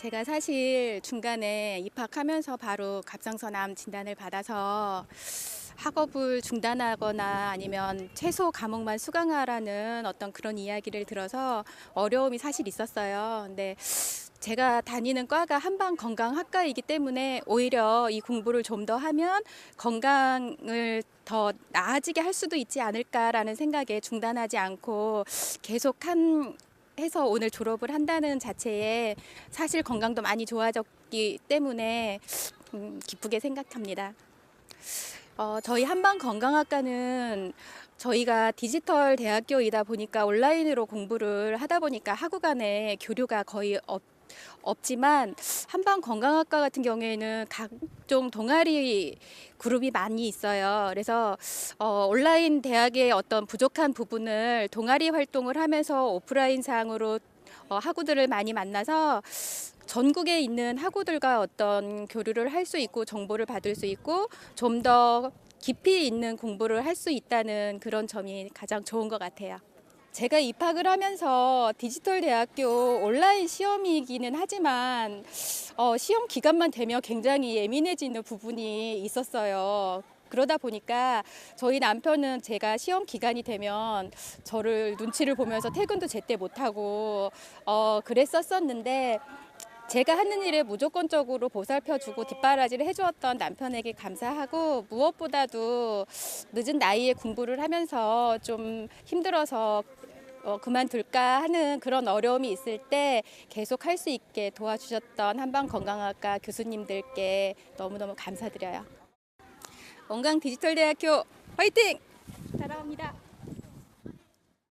제가 사실 중간에 입학하면서 바로 갑상선암 진단을 받아서 학업을 중단하거나 아니면 최소 과목만 수강하라는 어떤 그런 이야기를 들어서 어려움이 사실 있었어요. 근데 제가 다니는 과가 한방 건강학과이기 때문에 오히려 이 공부를 좀 더 하면 건강을 더 나아지게 할 수도 있지 않을까라는 생각에 중단하지 않고 계속 한 해서 오늘 졸업을 한다는 자체에 사실 건강도 많이 좋아졌기 때문에 음, 기쁘게 생각합니다. 어, 저희 한방 건강학과는 저희가 디지털 대학교이다 보니까 온라인으로 공부를 하다 보니까 학우 간의 교류가 거의 없, 없지만 한방 건강학과 같은 경우에는 각종 동아리 그룹이 많이 있어요. 그래서 어, 온라인 대학의 어떤 부족한 부분을 동아리 활동을 하면서 오프라인 상으로 어, 학우들을 많이 만나서 전국에 있는 학우들과 어떤 교류를 할 수 있고 정보를 받을 수 있고 좀더 깊이 있는 공부를 할 수 있다는 그런 점이 가장 좋은 것 같아요. 제가 입학을 하면서 디지털 대학교 온라인 시험이기는 하지만 어, 시험 기간만 되면 굉장히 예민해지는 부분이 있었어요. 그러다 보니까 저희 남편은 제가 시험 기간이 되면 저를 눈치를 보면서 퇴근도 제때 못하고 어, 그랬었었는데 제가 하는 일에 무조건적으로 보살펴주고 뒷바라지를 해주었던 남편에게 감사하고 무엇보다도 늦은 나이에 공부를 하면서 좀 힘들어서 어, 그만둘까 하는 그런 어려움이 있을 때 계속 할 수 있게 도와주셨던 한방 건강학과 교수님들께 너무너무 감사드려요. 원강 디지털대학교 화이팅! 사랑합니다.